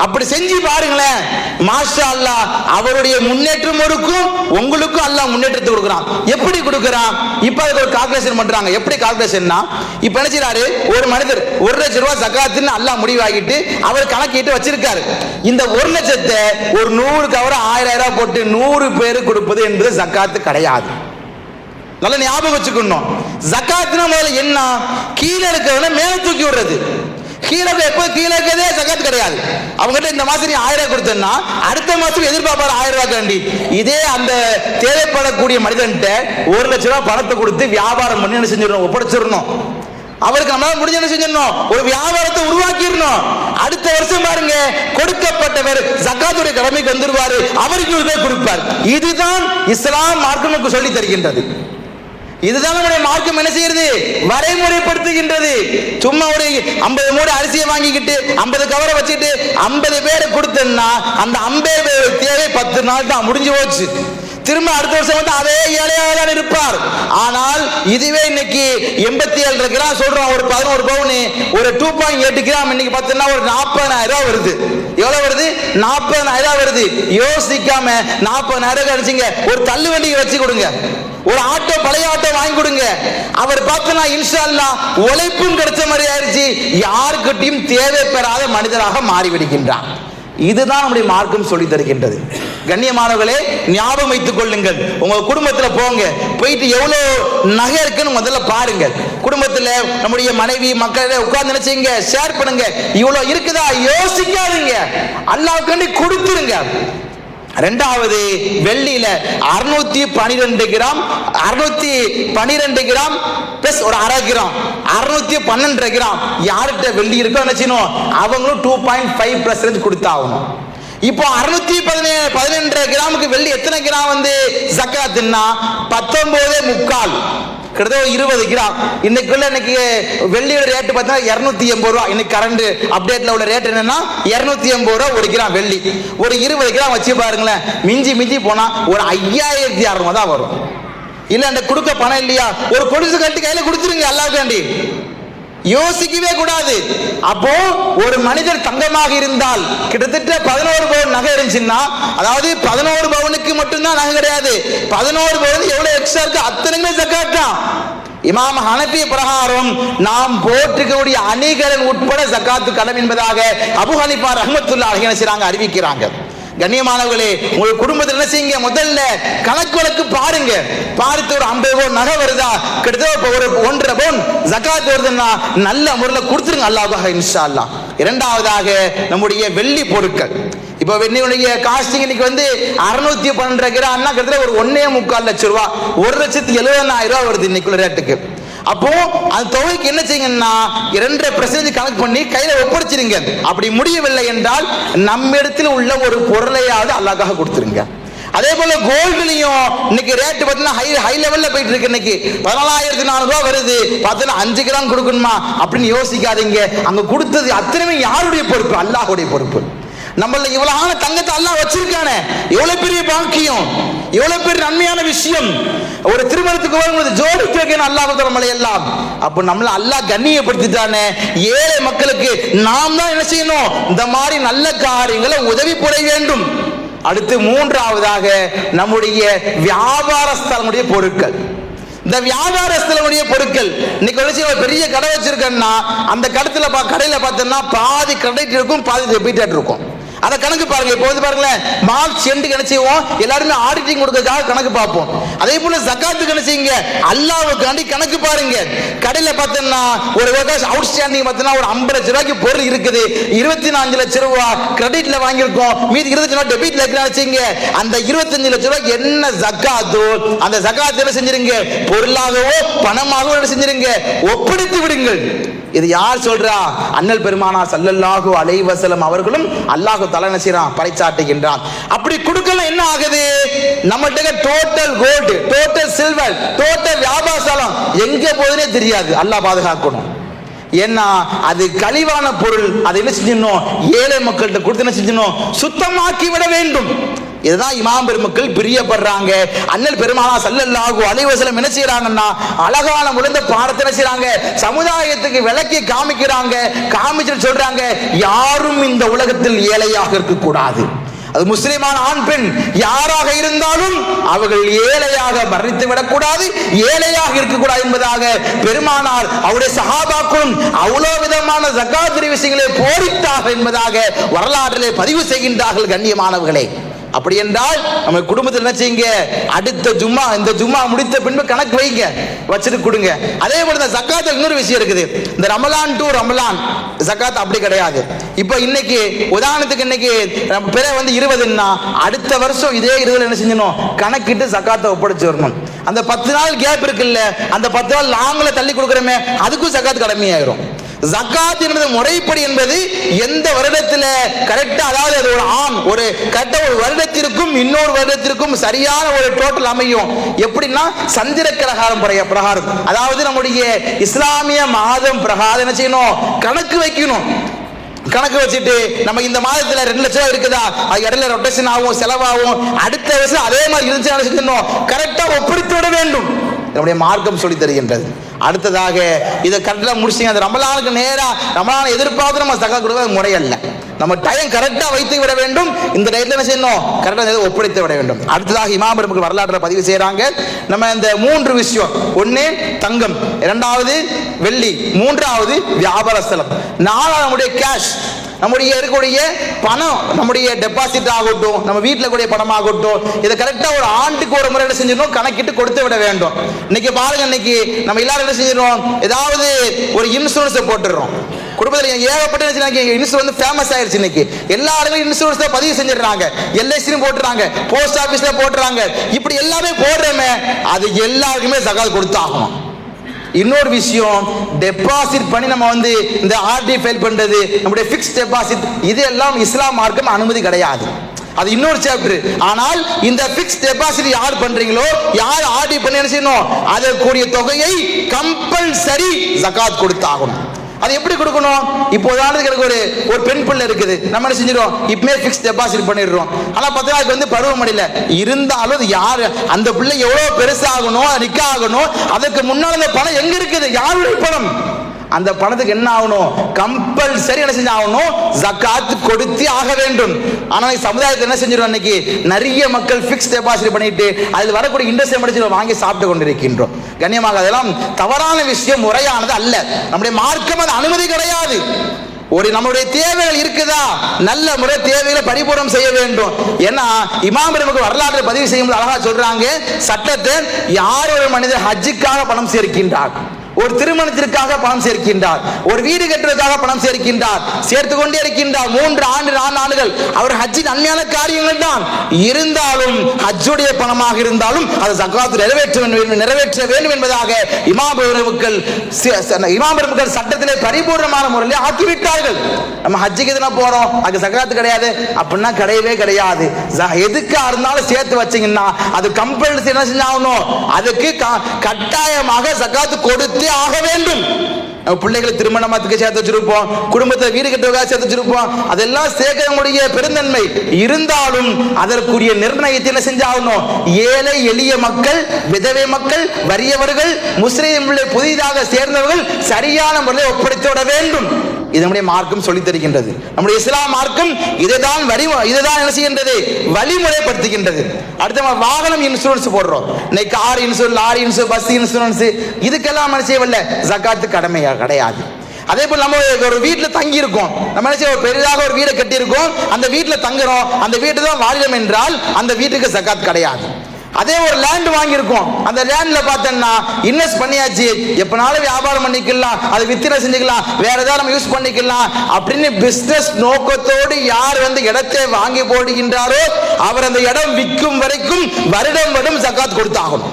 Speaker 1: அப்படி செஞ்சு பாருங்களேன். மாஷா அல்லாஹ் அவருடைய முன்னேற்றம் இருக்கும் உங்களுக்கும் அல்லாஹ் முன்னேற்றத்தை கொடுக்குறான். எப்படி கொடுக்குறான்? இப்போ அதுக்கு ஒரு கால்குலேஷன் பண்றாங்க. எப்படி கால்குலேஷன்னா இப்போ என்ன ஒரு மனிதர் ஒரு லட்சம் ரூபாய் சக்காத்துன்னு அல்லாஹ் முடிவாகிட்டு அவர் கணக்கிட்டு வச்சிருக்காரு. இந்த ஒரு லட்சத்தை ஒரு நூறு கவர் ஆயிரம் ரூபாய் போட்டு நூறு பேர் கொடுப்பது என்பது சக்காத்து கிடையாது. நல்ல ஞாபகம் வச்சுக்கணும். சக்காத்துனா முதல்ல என்ன? கீழே இருக்கிறவன மேல தூக்கி விடுறது. கீழே எப்போ கீழே இருக்கிறதே ஜக்காத் கிடையாது. அவங்ககிட்ட இந்த மாசம் நீ ஆயிரம் கொடுத்தேன்னா அடுத்த மாசம் எதிர்பார்ப்பாரு ஆயிரம் ரூபாய் இதே அந்த தேவைப்படக்கூடிய மனிதன்கிட்ட ஒரு லட்ச ரூபாய் பணத்தை கொடுத்து வியாபாரம் பண்ணி என்ன செஞ்சிடணும்? ஒப்படைச்சிடணும். அவருக்கு நம்மளால முடிஞ்ச என்ன செஞ்சிடணும்? ஒரு வியாபாரத்தை உருவாக்கிடணும். அடுத்த வருஷம் பாருங்க கொடுக்கப்பட்டவர் ஜக்காத்துடைய கடமைக்கு வந்துருவாரு. அவருக்கு கொடுப்பார். இதுதான் இஸ்லாம் மார்க்கம் சொல்லி தருகின்றது. இதுதான் நம்முடைய மார்க்கம் என்ன செய்யறது வரைமுறைப்படுத்துகின்றது. சும்மா ஒரு ஐம்பது மூடு அரிசியை வாங்கிக்கிட்டு ஐம்பது கவரை வச்சுட்டு ஐம்பது பேரை கொடுத்தேன்னா அந்த ஐம்பது பேர் தேவை பத்து நாள் தான் முடிஞ்சு போச்சு. திரும்ப அடுத்த வருஷம் வந்து அதே ஏழையாக தான் இருப்பார். ஆனால் இதுவே இன்னைக்கு எண்பத்தி ஏழு கிராம் சொல்றோம் ஒரு பதினோரு பவுனு. ஒரு டூ பாயிண்ட் எட்டு கிராம் இன்னைக்கு பார்த்தீங்கன்னா ஒரு நாற்பதாயிரம் ரூபாய் வருது. எவ்வளவு வருது? நாற்பதாயிரம் ரூபாய் வருது. யோசிக்காம நாற்பதாயிரம் ரூபாய் அடிச்சிங்க. ஒரு தள்ளு வண்டியை வச்சு கொடுங்க. ஒரு ஆட்டோ பழைய ஆட்டோ வாங்கி கொடுங்க. அவர் பார்த்தனா இன்ஷா உழைப்பும் கிடைச்ச மாதிரி ஆயிடுச்சு. யாருக்கிட்டையும் தேவை பெறாத மனிதராக மாறிவிடுகின்றான் இதுதான் நம்முடைய மார்க்கம் சொல்லி தருகின்றது. கண்ணியமானவர்களே ஞாபகம் வைத்துக் கொள்ளுங்கள். உங்க குடும்பத்துல போங்க. போயிட்டு எவ்வளவு நகை இருக்குன்னு முதல்ல பாருங்க குடும்பத்துல நம்முடைய மனைவி மக்கள் உட்கார்ந்து நினைச்சீங்க ஷேர் பண்ணுங்க. இவ்வளவு இருக்குதா? யோசிக்காதீங்க. அல்லாவுக்கு கொடுத்துருங்க. ரெண்டாவது வெள்ளியில அறுநூத்தி பனிரெண்டு கிராம் அறுநூத்தி பனிரெண்டு கிராம் பிளஸ் ஒரு அரை கிராம் அறுநூத்தி பன்னெண்டு கிராம். யார்கிட்ட வெள்ளி இருக்கோ என்ன அவங்களும் டூ பாயிண்ட் ஃபைவ் பர்சன்டேஜ் கொடுத்தாகணும். இப்போ அறுநூத்தி பதினேழு பதினெண்டு கிராமுக்கு வெள்ளி எத்தனை கிராம் வந்து? ஜக்காத்துன்னா பத்தொன்பது முக்கால். கிட்டத்தட்ட இருபது கிராம். இன்னைக்குள்ள இன்னைக்கு வெள்ளியோட ரேட்டு பார்த்தா இரநூத்தி எண்பது ரூபா. இன்னைக்கு கரண்ட் அப்டேட்ல உள்ள ரேட் என்னன்னா இரநூத்தி எண்பது ரூபா ஒரு கிராம் வெள்ளி. ஒரு இருபது கிராம் வச்சு பாருங்களேன். மிஞ்சி மிஞ்சி போனா ஒரு ஐயாயிரத்தி அறுநூறு தான் வரும். இல்ல அந்த கொடுக்க பணம் இல்லையா? ஒரு கொலுசு கட்டி கையில கொடுத்துருங்க அல்லாவுக்காண்டி யோசிக்கவே கூடாது. அப்போ ஒரு மனிதர் தங்கமாக இருந்தால் கிட்டத்தட்ட பதினோரு பவுன் நகை இருந்துச்சுன்னா அதாவது பதினோரு பவுனுக்கு மட்டும்தான் நகை கிடையாது. பதினோரு பவுன் எவ்வளவு எக்ஸ்ட்ரா இருக்கு? அத்தனைமே ஜக்காத் இமாம் ஹனபி பிரகாரம் நாம் போற்றுக்கக்கூடிய அணிகலன் உட்பட சக்காத்து கடன் என்பதாக அபு ஹனிபா ரஹமத்துல்லா அறிவிக்கிறாங்க. கண்ணியமானவர்களே உங்கள் குடும்பத்தில் என்ன செய்யுங்க? முதல்ல கணக்கு வழக்கு பாருங்க. பார்த்து ஒரு ஐம்பது பவுன் நகை வருதா? கிட்டத்தட்ட ஒரு ஒன்றரை பவுன் ஜக்காத் வருதுன்னா நல்ல முறையில் கொடுத்துருங்க அல்லாஹ் இன்ஷா அல்லாஹ் இரண்டாவதாக நம்முடைய வெள்ளி பொருட்கள். இப்போ வெண்ணியுடைய காஸ்டிங் இன்னைக்கு வந்து அறுநூத்தி பன்னெண்டு கிராம்னா கிட்டத்தட்ட ஒரு ஒன்னே முக்கால் லட்சம் ரூபா. ஒரு லட்சத்தி எழுபதாயிரம் ரூபா வருது இன்னைக்குள்ள ரேட்டுக்கு அப்போ அந்த தொகைக்கு என்ன செய்யுங்கன்னா இரண்டரை பெர்சன்டேஜ் கணக்கு பண்ணி கையில ஒப்படைச்சிருங்க. அப்படி முடியவில்லை என்றால் நம்மிடத்தில் உள்ள ஒரு பொருளையாவது அல்லாக்காக கொடுத்துருங்க. அதே போல கோல்டுலையும் இன்னைக்கு ரேட் பார்த்தீங்கன்னா ஹை ஹை லெவல்ல போயிட்டு இருக்கு இன்னைக்கு. பதினாலாயிரத்தி நானூறு ரூபா வருது. பார்த்தீங்கன்னா அஞ்சு கிராம் கொடுக்கணுமா? அப்படின்னு யோசிக்காதீங்க. அங்க கொடுத்தது அத்தனையுமே யாருடைய பொறுப்பு? அல்லாஹுடைய பொறுப்பு. நம்மள ஆன தங்கத்தை எல்லாம் வச்சிருக்கானே. எவ்வளவு பெரிய பாக்கியம் எவ்வளவு பெரிய நன்மையான விஷயம். ஒரு திருமணத்துக்கு வரும்போது ஜோடி கேட்கணும் அல்லாஹ் நம்மளை எல்லாம். அப்ப நம்மள அல்லாஹ் கண்ணியப்படுத்திட்டானே. ஏழை மக்களுக்கு நாம் தான் என்ன செய்யணும்? இந்த மாதிரி நல்ல காரியங்களை உதவி புரிய வேண்டும். அடுத்து மூன்றாவதாக நம்முடைய வியாபார ஸ்தலமுடைய பொருட்கள். இந்த வியாபார ஸ்தலமுடைய பொருட்கள். இன்னைக்கு ஒரு பெரிய கடை வச்சிருக்கேன்னா அந்த கடத்துல பா கடையில பார்த்தோம்னா பாதி கிரெடிட் இருக்கும் பாதி டெபிட் இருக்கும். அதை கணக்கு பாருங்க. இப்போ வந்து பாருங்களேன் மார்ச் எண்டுக்கு என்ன செய்வோம்? எல்லாருமே ஆடிட்டிங் கொடுக்கறதுக்காக கணக்கு பார்ப்போம். அதே போல ஜக்காத்துக்கு என்ன செய்யுங்க? அல்லாவுக்காண்டி கணக்கு பாருங்க. கடையில் பார்த்தோம்னா ஒரு அவுட் ஸ்டாண்டிங் பார்த்தோம்னா ஒரு ஐம்பது லட்ச ரூபாய்க்கு பொருள் இருக்குது. இருபத்தி நாலு லட்ச ரூபா கிரெடிட்ல வாங்கியிருக்கோம். மீதி இருபத்தி ரூபா டெபிட்ல இருக்கிற வச்சுங்க அந்த இருபத்தஞ்சு லட்ச ரூபாய் என்ன ஜக்காத்தோ? அந்த ஜக்காத்து என்ன செஞ்சிருங்க? பொருளாகவோ பணமாகவோ என்ன செஞ்சிருங்க? ஒப்படைத்து விடுங்கள். இது யார் சொல்றா? அண்ணல் பெருமானா சல்லல்லாஹு அலைவசலம் அவர்களும் அல்லாஹு தலை நசீரான் பறைச்சாட்டுகின்றான் அப்படி கொடுக்கல என்ன ஆகுது? நம்மகிட்ட total gold total silver total வியாபாரம் எங்க போகுதுன்னே தெரியாது. அல்லாஹ் பாதுகாக்கணும். ஏன்னா அது கழிவான பொருள். அதை என்ன செஞ்சிடணும்? ஏழை மக்கள்கிட்ட கொடுத்து என்ன செஞ்சிடணும்? சுத்தமாக்கி விட வேண்டும். இதுதான் இமாம் பெருமக்கள் பிரியப்படுறாங்க. அண்ணல் பெருமானா சல்லல்லாஹு அலைவசலம் என்ன செய்யறாங்கன்னா அழகான முழுந்த பாடத்தை என்ன சமுதாயத்துக்கு விளக்கி காமிக்கிறாங்க. காமிச்சுட்டு சொல்றாங்க யாரும் இந்த உலகத்தில் ஏழையாக இருக்கக்கூடாது. அது முஸ்லிமான ஆண் பெண் யாராக இருந்தாலும் அவர்கள் ஏழையாக மரணித்து விடக்கூடாது ஏழையாக இருக்கக்கூடாது என்பதாக பெருமானார் அவருடைய சகாபாக்களும் அவ்வளவு விதமான ஜக்காத்திரி விஷயங்களை போரிட்டார்கள் என்பதாக வரலாற்றிலே பதிவு செய்கின்றார்கள் கண்ணியமானவர்களே. அப்படி என்றால் நம்ம குடும்பத்தில் என்ன செய்யுங்க? அடுத்த ஜும்மா இந்த ஜும்மா முடித்த பின்பு கணக்கு வைங்க. வச்சுட்டு கொடுங்க. அதே போல இந்த சக்காத்தில் இன்னொரு விஷயம் இருக்குது. இந்த ரமலான் டு ரமலான் சக்காத் அப்படி கிடையாது. இப்போ இன்னைக்கு உதாரணத்துக்கு இன்னைக்கு நம்ம பிற வந்து இருபதுன்னா அடுத்த வருஷம் இதே இருபதுல என்ன செஞ்சணும் கணக்கிட்டு சக்காத்தை ஒப்படைச்சு வரணும். அந்த பத்து நாள் கேப் இருக்குல்ல அந்த பத்து நாள் நாங்களே தள்ளி கொடுக்குறோமே அதுக்கும் சக்காத்து கடமையாயிரும். ஜக்காத் என்பது முறைப்படி என்பது எந்த வருடத்தில் கரெக்டாக அதாவது அது ஒரு ஆண் ஒரு கரெக்டாக ஒரு வருடத்திற்கும் இன்னொரு வருடத்திற்கும் சரியான ஒரு டோட்டல் அமையும். எப்படின்னா சந்திர கிரகாரம் பிரய- பிரகாரம். அதாவது நம்முடைய இஸ்லாமிய மாதம் பிரகாரம் என்ன செய்யணும்? கணக்கு வைக்கணும். கணக்கு வச்சுட்டு நம்ம இந்த மாதத்துல ரெண்டு லட்சம் ரூபாய் இருக்குதா? அது இடையில ரொட்டேஷன் ஆகும் செலவாகும். அடுத்த வருஷம் அதே மாதிரி இருந்துச்சு கரெக்டா ஒப்பிடுத்து விட வேண்டும். நம்முடைய மார்க்கம் சொல்லி தருகின்றது. அடுத்ததாக இதை கரெக்டாக முடிச்சிங்க அந்த ரமலானுக்கு நேராக ரமலானை எதிர்பார்த்து நம்ம சகா கொடுக்க முறையல்ல. நம்ம டைம் கரெக்டாக வைத்து விட வேண்டும். இந்த டயத்தில் என்ன செய்யணும்? கரெக்டாக ஒப்படைத்து விட வேண்டும். அடுத்ததாக இமாம் வரலாற்றில் பதிவு செய்கிறாங்க நம்ம இந்த மூன்று விஷயம். ஒன்று தங்கம். இரண்டாவது வெள்ளி. மூன்றாவது வியாபார ஸ்தலம். நாலாவது நம்முடைய கேஷ் நம்முடைய இருக்கக்கூடிய பணம் நம்முடைய டெபாசிட் ஆகட்டும் நம்ம வீட்டில் கூடிய பணமாகட்டும் இதை கரெக்டாக ஒரு ஆண்டுக்கு ஒரு முறை செஞ்சிடணும் கணக்கிட்டு கொடுத்து விட வேண்டும். இன்னைக்கு பாருங்க இன்னைக்கு நம்ம எல்லாரும் என்ன செஞ்சிடணும்? ஏதாவது ஒரு இன்சூரன்ஸை போட்டுடுறோம். குடும்பத்தில் ஏகப்பட்ட இன்சூரன்ஸ் வந்து ஃபேமஸ் ஆயிருச்சு இன்னைக்கு. எல்லா இடங்களும் இன்சூரன்ஸ் பதிவு செஞ்சிடுறாங்க. எல்ஐசியும் போட்டுறாங்க போஸ்ட் ஆஃபீஸில் போட்டுறாங்க. இப்படி எல்லாமே போடுறோமே அது எல்லாருக்குமே சகால் கொடுத்தாகணும். இன்னொரு விஷயம் டெபாசிட் பண்ணி நம்ம வந்து இந்த ஆர்டி ஃபைல் பண்றது நம்முடைய ஃபிக்ஸ் டெபாசிட் இது எல்லாம் இஸ்லாம் மார்க்கம் அனுமதி கிடையாது. அது இன்னொரு சாப்டர் ஆனால் இந்த ஃபிக்ஸ் டெபாசிட் யார் பண்றீங்களோ யார் ஆர்டி பண்ணி என்ன செய்யணும்? அதற்குரிய தொகையை கம்பல்சரி ஜகாத் கொடுத்தாகணும். அது எப்படி கொடுக்கணும்? இப்போ உதாரணத்துக்கு எனக்கு ஒரு ஒரு பெண் பிள்ளை இருக்குது. நம்ம என்ன செஞ்சிடும் இப்பமே ஃபிக்ஸ் டெபாசிட் பண்ணிடுறோம். ஆனால் பார்த்தா அதுக்கு வந்து பருவமடையில இருந்தாலும் அது யார் அந்த பிள்ளை எவ்வளோ பெருசாகணும் நிக்க ஆகணும் அதுக்கு முன்னால் அந்த பணம் எங்கே இருக்குது? யாருடைய பணம்? அந்த பணத்துக்கு என்ன ஆகணும்? கம்பல்சரி என்ன செஞ்சு ஆகணும்? ஜக்காத் கொடுத்து ஆக வேண்டும். ஆனா சமுதாயத்தை சமுதாயத்தில் என்ன செஞ்சிடும் அன்னைக்கு? நிறைய மக்கள் ஃபிக்ஸ் டெபாசிட் பண்ணிட்டு அதில் வரக்கூடிய இன்ட்ரெஸ்ட் படிச்சு வாங்கி சாப்பிட்டு கொண்டிருக்கின்றோம். கண்ணியமாக அதெல்லாம் தவறான விஷயம் முறையானது அல்ல. நம்முடைய மார்க்கம் அது அனுமதி கிடையாது. ஒரு நம்மளுடைய தேவைகள் இருக்குதா? நல்ல முறை தேவைகளை பரிபூர்ணம் செய்ய வேண்டும். ஏன்னா இமாம் நமக்கு வரலாற்றை பதிவு செய்யும் அழகா சொல்றாங்க சட்டத்தை யார் ஒரு மனிதர் ஹஜ்ஜுக்காக பணம் சேர்க்கின்றார்? ஒரு திருமணத்திற்காக பணம் சேர்க்கின்றார். ஒரு வீடு கட்டுறதுக்காக பணம் சேர்க்கின்றார். சேர்த்து கொண்டே இருக்கின்றார். மூன்று ஆண்டு நான்கு ஆண்டுகள். அவர் ஹஜ்ஜின் நன்மையான காரியங்கள் தான். இருந்தாலும் ஹஜ்ஜுடைய பணமாக இருந்தாலும் அது ஜக்காத்து நிறைவேற்ற வேண்டும் நிறைவேற்ற வேண்டும் என்பதாக இமாம் பெருமக்கள் இமாம் பெருமக்கள் சட்டத்திலே பரிபூர்ணமான முறையில் ஆக்கிவிட்டார்கள். நம்ம ஹஜ்ஜுக்கு எதுனா போறோம்? அங்கே சக்கராத்து கிடையாது. அப்படின்னா கிடையவே கிடையாது. எதுக்காக எதுக்கா இருந்தாலும் சேர்த்து வச்சீங்கன்னா அது கம்பல்சரி என்ன செஞ்சாகணும்? அதுக்கு கட்டாயமாக சக்காத்து கொடுத்து ஆக வேண்டும். நம்ம பிள்ளைகளை திருமணமாத்துக்கு சேர்த்து வச்சிருப்போம். குடும்பத்தை வீடு கட்டுவதாக சேர்த்து வச்சிருப்போம். அதெல்லாம் சேர்க்கக்கூடிய பெருந்தன்மை. இருந்தாலும் அதற்குரிய நிர்ணயத்தை என்ன செஞ்சாகணும் ஏழை எளிய மக்கள் விதவை மக்கள் வறியவர்கள் முஸ்லீம் புதிதாக சேர்ந்தவர்கள் சரியான முறையில் ஒப்படைத்து விட வேண்டும். இது நம்முடைய மார்க்கம் சொல்லித் தருகின்றது. நம்முடைய இஸ்லாம் மார்க்கம் இதைதான் வரி இதைதான் என்ன செய்கின்றது? வழிமுறைப்படுத்துகின்றது. அடுத்த வாகனம் இன்சூரன்ஸ் போடுறோம். இன்னைக்கு car insurance lorry insurance bus insurance இதுக்கெல்லாம் மனசே செய்யவில்லை? ஜக்காத்து கடமையா கிடையாது. அதே போல் நம்ம ஒரு வீட்டில் தங்கி இருக்கோம் நம்ம என்ன பெரிதாக ஒரு வீடை கட்டியிருக்கோம். அந்த வீட்டில் தங்குறோம். அந்த வீட்டு தான் வாழிடம் என்றால் அந்த வீட்டுக்கு ஜக்காத் கிடையாது. அதே ஒரு லேண்ட் வாங்கியிருக்கோம். அந்த லேண்ட்ல பார்த்தோம்னா இன்வெஸ்ட் பண்ணியாச்சு. எப்பனாலும் வியாபாரம் பண்ணிக்கலாம் அதை வித்திரை செஞ்சுக்கலாம். வேற ஏதாவது நம்ம யூஸ் பண்ணிக்கலாம். அப்படின்னு பிசினஸ் நோக்கத்தோடு யார் வந்து இடத்தை வாங்கி போடுகின்றாரோ அவர் அந்த இடம் விற்கும் வரைக்கும் வருடம் வருடம் ஜக்காத் கொடுத்தாகும்.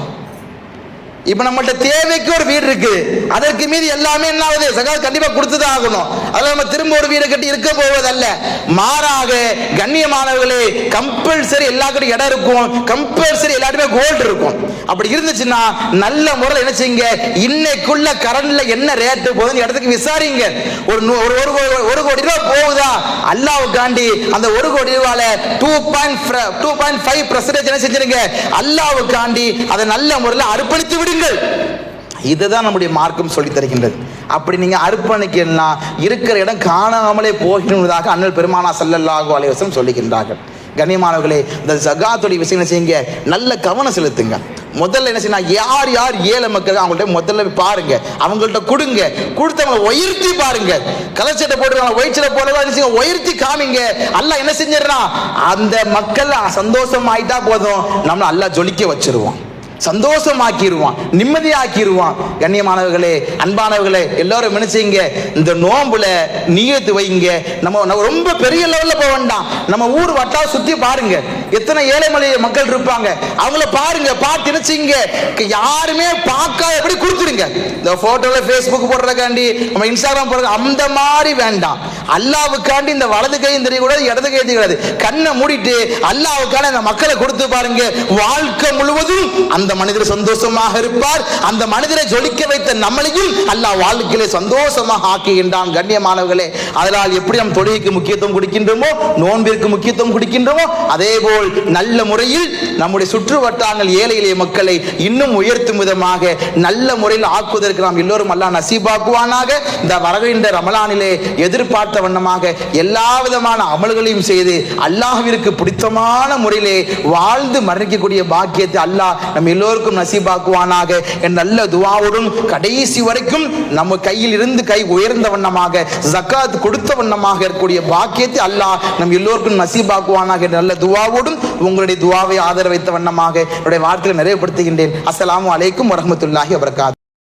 Speaker 1: இப்ப நம்மள்ட்ட தேவைக்கு ஒரு வீடு இருக்கு. அதற்கு மீது எல்லாமே என்ன ஆகுது சகாத் கண்டிப்பா கொடுத்துதான் ஆகணும். அதுல நம்ம திரும்ப ஒரு வீடு கட்டி இருக்க போவதல்ல. மாறாக கண்ணியமானவர்களே கம்பல்சரி எல்லாருக்கும் இடம் இருக்கும். கம்பல்சரி எல்லாருமே கோல்டு இருக்கும். அப்படி இருந்துச்சுன்னா நல்ல முறையில் என்ன செய்யுங்க? இன்னைக்குள்ள கரண்ட்ல என்ன ரேட்டு போகுதுன்னு இடத்துக்கு விசாரிங்க. ஒரு ஒரு ஒரு கோடி- ஒரு கோடி போகுதா? அல்லாவுக்காண்டி அந்த ஒரு crore ரூபால two point two point five percentage என்ன செஞ்சிருங்க? அல்லாவுக்காண்டி அதை நல்ல முறையில் அர்ப்பணித்து விடுங்கள் இதுதான் நம்முடைய மார்க்கம் சொல்லி தருகின்றது. அப்படி நீங்க அர்ப்பணிக்கலாம் இருக்கிற இடம் காணாமலே போகின்றதாக அண்ணல் பெருமானா செல்லல்லாகோ அலைவசம் சொல்லுகின்றார்கள். கண்ணியமானவர்களே இந்த ஜகாத்துடைய விஷயம் என்ன செய்யுங்க. நல்ல கவனம் செலுத்துங்க. முதல்ல என்ன செய்யணும்? யார் யார் ஏழை மக்கள் அவங்கள்ட்ட முதல்ல பாருங்க. அவங்கள்ட்ட கொடுங்க. கொடுத்தவங்க உயர்த்தி பாருங்க. கலச்சட்டை போட்டுருக்காங்க ஒயிச்சலை போடுறதா என்ன உயர்த்தி காமிங்க. அல்ல என்ன செஞ்சிடறான்? அந்த மக்கள் சந்தோஷம் ஆயிட்டா போதும். நம்ம நல்லா ஜொலிக்க வச்சிருவோம் சந்தோஷமாக்கிடுவான் நிம்மதியாக்கிடுவான் கண்ணியமானவர்களே அன்பானவர்களே எல்லாரும் நினைச்சிங்க இந்த நோம்புல நீயத்து வைங்க. நம்ம நம்ம ரொம்ப பெரிய லெவல்ல போக வேண்டாம். நம்ம ஊர் வட்டா சுற்றி பாருங்க. எத்தனை ஏழைமலை மக்கள் இருப்பாங்க. அவங்கள பாருங்க பார்த்து நினைச்சிங்க. யாருமே பார்க்காத எப்படி கொடுத்துருங்க இந்த போட்டோல ஃபேஸ்புக் போடுறதுக்காண்டி நம்ம இன்ஸ்டாகிராம் போடுறது அந்த மாதிரி வேண்டாம். அல்லாவுக்காண்டி இந்த வலது கையும் தெரியக்கூடாது இடது கையும் தெரியக்கூடாது. கண்ணை மூடிட்டு அல்லாவுக்கான இந்த மக்களை கொடுத்து பாருங்க. வாழ்க்கை முழுவதும் அந்த மனிதர் சந்தோஷமாக இருப்பார். அந்த மனிதரை ஜொலிக்க வைத்த நம்மளையும் அல்லாஹ் வாழ்க்கையிலே சந்தோஷமாக ஆக்குகின்றான். கண்ணியமானவர்களே அதனால் எப்படி நம் தொழுகைக்கு முக்கியத்துவம் கொடுக்கின்றோமோ நோன்பிற்கு முக்கியத்துவம் கொடுக்கின்றோமோ அதே போல் நல்ல முறையில் நம்முடைய சுற்று வட்டாரங்கள் ஏழை எளிய மக்களை இன்னும் உயர்த்தும் விதமாக நல்ல முறையில் ஆக்குவதற்கு நாம் எல்லோரும் அல்லாஹ் நசீபாக்குவானாக. இந்த வருகின்ற ரமலானிலே எதிர்பார்த்த வண்ணமாக எல்லா விதமான அமல்களையும் செய்து அல்லாஹ்விற்கு பிடித்தமான முறையிலே வாழ்ந்து மரணிக்கக்கூடிய பாக்கியத்தை அல்லாஹ் நம் எல்லோருக்கும் நசீபாக்குவானாக. என் நல்ல துவாவுடன் கடைசி வரைக்கும் நம்ம கையில் இருந்து கை உயர்ந்த வண்ணமாக ஜக்காத் கொடுத்த வண்ணமாக இருக்கக்கூடிய பாக்கியத்தை அல்லாஹ் நம் எல்லோருக்கும் நசீபாக்குவானாக. என் நல்ல துவாவோடும் உங்களுடைய துவாவை ஆதரவைத்த வண்ணமாக. என்னுடைய வார்த்தைகளை நிறைவுபடுத்துகின்றேன். அஸ்லாம் வலைக்கும் வரமத்துல்லாஹி அவர்காது